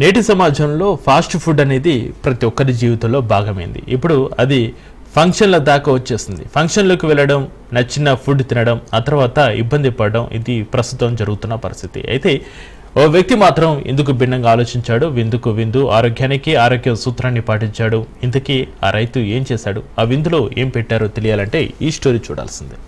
నేటి సమాజంలో fast food అనేది ప్రతి ఒక్కరి జీవితంలో భాగమైంది. ఇప్పుడు అది ఫంక్షన్ల దాకా వచ్చేస్తుంది. ఫంక్షన్లకు వెళ్ళడం నచ్చిన ఫుడ్ తినడం ఆ తర్వాత ఇబ్బంది పడడం ఇది ప్రస్తుతం జరుగుతున్న పరిస్థితి. అయితే ఓ వ్యక్తి మాత్రం ఇందుకు భిన్నంగా ఆలోచించాడు. విందుకు విందు ఆరోగ్యానికి ఆరోగ్య సూత్రాన్ని పాటించాడు. ఇంతకీ ఆ రైతు ఏం చేశాడు? ఆ విందులో ఏం పెట్టారో తెలియాలంటే ఈ స్టోరీ చూడాల్సిందే.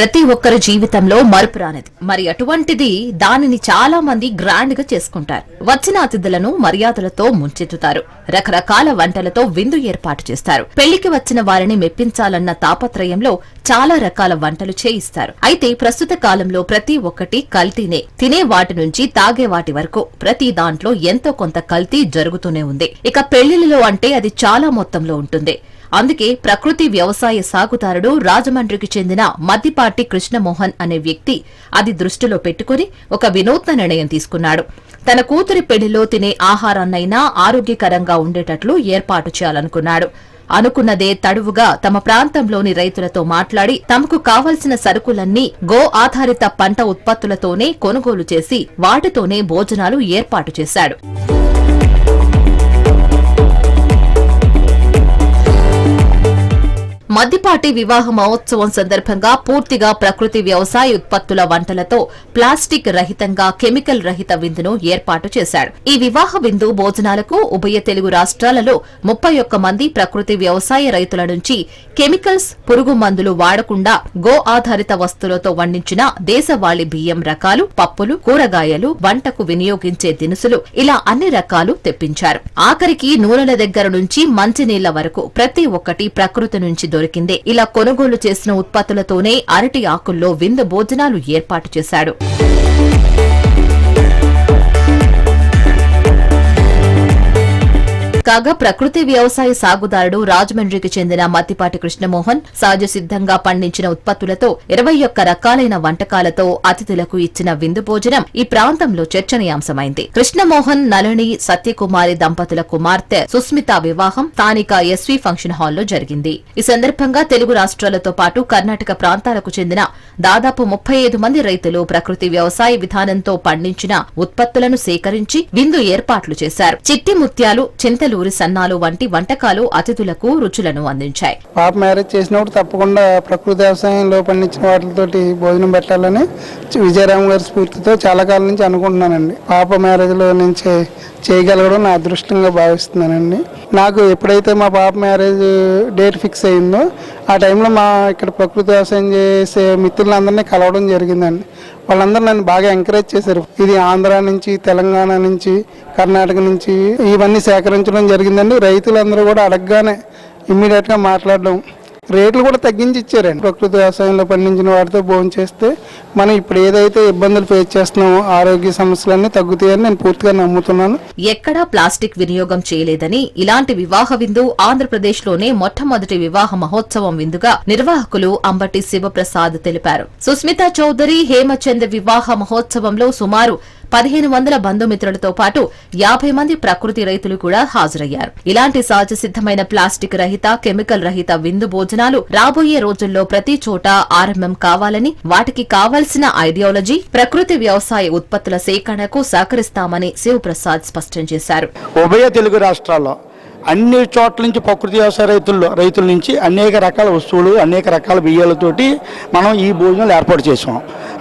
ప్రతి ఒక్కరి జీవితంలో మరుపురానిది మరి అటువంటిది దానిని చాలా మంది గ్రాండ్గా చేసుకుంటారు. వచ్చిన అతిథులను మర్యాదలతో ముంచెత్తుతారు. రకరకాల వంటలతో విందు ఏర్పాటు చేస్తారు. పెళ్ళికి వచ్చిన వారిని మెప్పించాలన్న తాపత్రయంలో చాలా రకాల వంటలు చేయిస్తారు. అయితే ప్రస్తుత కాలంలో ప్రతి ఒక్కటి కల్తీనే. తినే వాటి నుంచి తాగే వాటి వరకు ప్రతి దాంట్లో ఎంతో కొంత కల్తీ జరుగుతూనే ఉంది. ఇక పెళ్ళిళ్ళలో అంటే అది చాలా మొత్తంలో ఉంటుంది. అందుకే ప్రకృతి వ్యవసాయ సాగుదారుడు రాజమండ్రికి చెందిన మద్దిపాటి కృష్ణమోహన్ అనే వ్యక్తి అది దృష్టిలో పెట్టుకుని ఒక వినూత్న నిర్ణయం తీసుకున్నాడు. తన కూతురి పెళ్ళిలో తినే ఆహారాన్నైనా ఆరోగ్యకరంగా ఉండేటట్లు ఏర్పాటు చేయాలనుకున్నాడు. అనుకున్నదే తడువుగా తమ ప్రాంతంలోని రైతులతో మాట్లాడి తమకు కావలసిన సరుకులన్నీ గో ఆధారిత పంట ఉత్పత్తులతోనే కొనుగోలు చేసి వాటితోనే భోజనాలు ఏర్పాటు చేశాడు. మద్దిపాటి వివాహ మహోత్సవం సందర్భంగా పూర్తిగా ప్రకృతి వ్యవసాయ ఉత్పత్తుల వంటలతో ప్లాస్టిక్ రహితంగా కెమికల్ రహిత విందును ఏర్పాటు చేశాడు ఈ వివాహ విందు భోజనాలకు ఉభయ తెలుగు రాష్ట్రాలలో ముప్పై ఒక్క మంది ప్రకృతి వ్యవసాయ రైతుల నుంచి కెమికల్స్ పురుగు మందులు వాడకుండా గో ఆధారిత వస్తువులతో వండించిన దేశవాళీ బియ్యం రకాలు పప్పులు కూరగాయలు వంటకు వినియోగించే దినుసులు ఇలా అన్ని రకాలు తెప్పించారు. ఆఖరికి నూనెల దగ్గర నుంచి మంచినీళ్ళ వరకు ప్రతి ఒక్కటి ప్రకృతి నుంచి దొరికింది. ఇలా కొనుగోలు చేసిన ఉత్పత్తులతోనే అరటి ఆకుల్లో విందు భోజనాలు ఏర్పాటు చేశాడు. కాగా ప్రకృతి వ్యవసాయ సాగుదారుడు రాజమండ్రికి చెందిన మత్తిపాటి కృష్ణమోహన్ సహజ సిద్ధంగా పండించిన ఉత్పత్తులతో ఇరవై ఒక్క రకాలైన వంటకాలతో అతిథులకు ఇచ్చిన విందు భోజనం ఈ ప్రాంతంలో చర్చనీయాంశమైంది. కృష్ణమోహన్ నళని సత్యకుమారి దంపతుల కుమార్తె సుస్మిత వివాహం స్థానిక ఎస్వీ ఫంక్షన్ హాల్లో జరిగింది. ఈ సందర్భంగా తెలుగు రాష్ట్రాలతో పాటు కర్ణాటక ప్రాంతాలకు చెందిన దాదాపు ముప్పై ఐదు మంది రైతులు ప్రకృతి వ్యవసాయ విధానంతో పండించిన ఉత్పత్తులను సేకరించి విందు ఏర్పాట్లు చేశారు. చిట్టి ముత్యాలు చింతలు చింతలూరి సన్నాలు వంటి వంటకాలు అతిథులకు రుచులను అందించాయి. పాప మ్యారేజ్ చేసినప్పుడు తప్పకుండా ప్రకృతి వ్యవసాయంలో పండించిన వాటితోటి భోజనం పెట్టాలని విజయరామ్ గారి స్ఫూర్తితో చాలా కాలం నుంచి అనుకుంటున్నానండి. పాప మ్యారేజ్లో నుంచి చేయగలగడం నా అదృష్టంగా భావిస్తున్నానండి. నాకు ఎప్పుడైతే మా పాప మ్యారేజ్ డేట్ ఫిక్స్ అయిందో ఆ టైంలో మా ఇక్కడ ప్రకృతి వ్యవసాయం చేసే మిత్రులందరినీ కలవడం జరిగిందండి. వాళ్ళందరూ నన్ను బాగా ఎంకరేజ్ చేశారు. ఇది ఆంధ్ర నుంచి తెలంగాణ నుంచి కర్ణాటక నుంచి ఇవన్నీ సేకరించడం జరిగిందండి. రైతులందరూ కూడా అడగగానే ఇమ్మీడియట్గా మాట్లాడడం. రేట్లు కూడా తగ్గించి ఇచ్చారండి ప్రకృతి వ్యవసాయంలో పండించిన వాటితో భోజనం చేస్తే మనం ఇప్పుడు ఏదైతే ఇబ్బందులు ఫేస్ చేస్తున్నామో ఆరోగ్య సమస్యలన్నీ తగ్గుతాయని నేను పూర్తిగా నమ్ముతున్నాను. ఎక్కడా ప్లాస్టిక్ వినియోగం చేయలేదని ఇలాంటి వివాహ విందు ఆంధ్రప్రదేశ్లోనే మొట్టమొదటి వివాహ మహోత్సవం విందుగా నిర్వాహకులు అంబటి శివప్రసాద్ తెలిపారు. సుస్మితా చౌదరి హేమచంద్ వివాహ మహోత్సవంలో సుమారు పదిహేను వందల బంధుమిత్రులతో పాటు యాభై మంది ప్రకృతి రైతులు కూడా హాజరయ్యారు. ఇలాంటి సహజ సిద్ధమైన ప్లాస్టిక్ రహిత కెమికల్ రహిత విందు భోజనాలు రాబోయే రోజుల్లో ప్రతి చోట ఆరంభం కావాలని వాటికి కావాల్సిన ఐడియాలజీ ప్రకృతి వ్యవసాయ ఉత్పత్తుల సేకరణకు సహకరిస్తామని శివప్రసాద్ స్పష్టం చేశారు. ఉభయ తెలుగు రాష్ట్రాల్లో అన్ని చోట్ల నుంచి ప్రకృతి వ్యవసాయ రైతుల్లో రైతుల నుంచి అనేక రకాల వస్తువులు అనేక రకాల బియ్యాలతోటి మనం ఈ భోజనాలు ఏర్పాటు చేసాం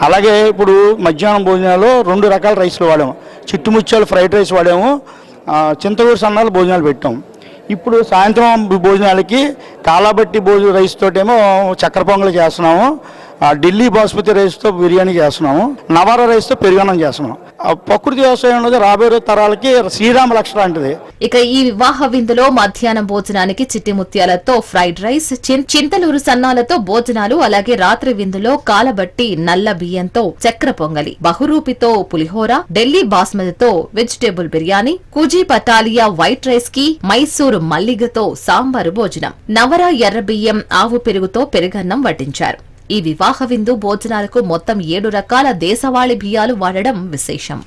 అలాగే ఇప్పుడు మధ్యాహ్నం భోజనాలు రెండు రకాల రైస్లు వాడాము. చిట్టుముచ్చాలు ఫ్రైడ్ రైస్ వాడాము. చింతగూరు సన్నాలు భోజనాలు పెట్టాం. ఇప్పుడు సాయంత్రం భోజనాలకి కాలాబట్టి భోజన రైస్ తోటేమో చక్కెర పొంగలు చేస్తున్నాము. ఢిల్లీ బాస్మతి రైస్తో బిర్యానీ చేస్తున్నాము. నవారా రైస్తో పెరుగన్నం చేస్తున్నాము ప్రకృతి వ్యవసాయం అనేది రాబోయే తరాలకి శ్రీరామ లక్ష లాంటిది. ఇక ఈ వివాహ విందులో మధ్యాహ్నం భోజనానికి చిట్టి ముత్యాలతో ఫ్రైడ్ రైస్ చింతలూరు సన్నాలతో భోజనాలు అలాగే రాత్రి విందులో కాలబట్టి నల్ల బియ్యంతో చక్ర పొంగలి బహురూపితో పులిహోర ఢిల్లీ బాస్మతితో వెజిటేబుల్ బిర్యానీ కుజీ పటాలియా వైట్ రైస్కి మైసూరు మల్లిగతో సాంబారు భోజనం. నవర ఎర్ర బియ్యం ఆవు పెరుగుతో పెరుగన్నం వడ్డించారు. ఈ వివాహ విందు భోజనాలకు మొత్తం ఏడు రకాల దేశవాళీ బియ్యాలు వాడడం విశేషం.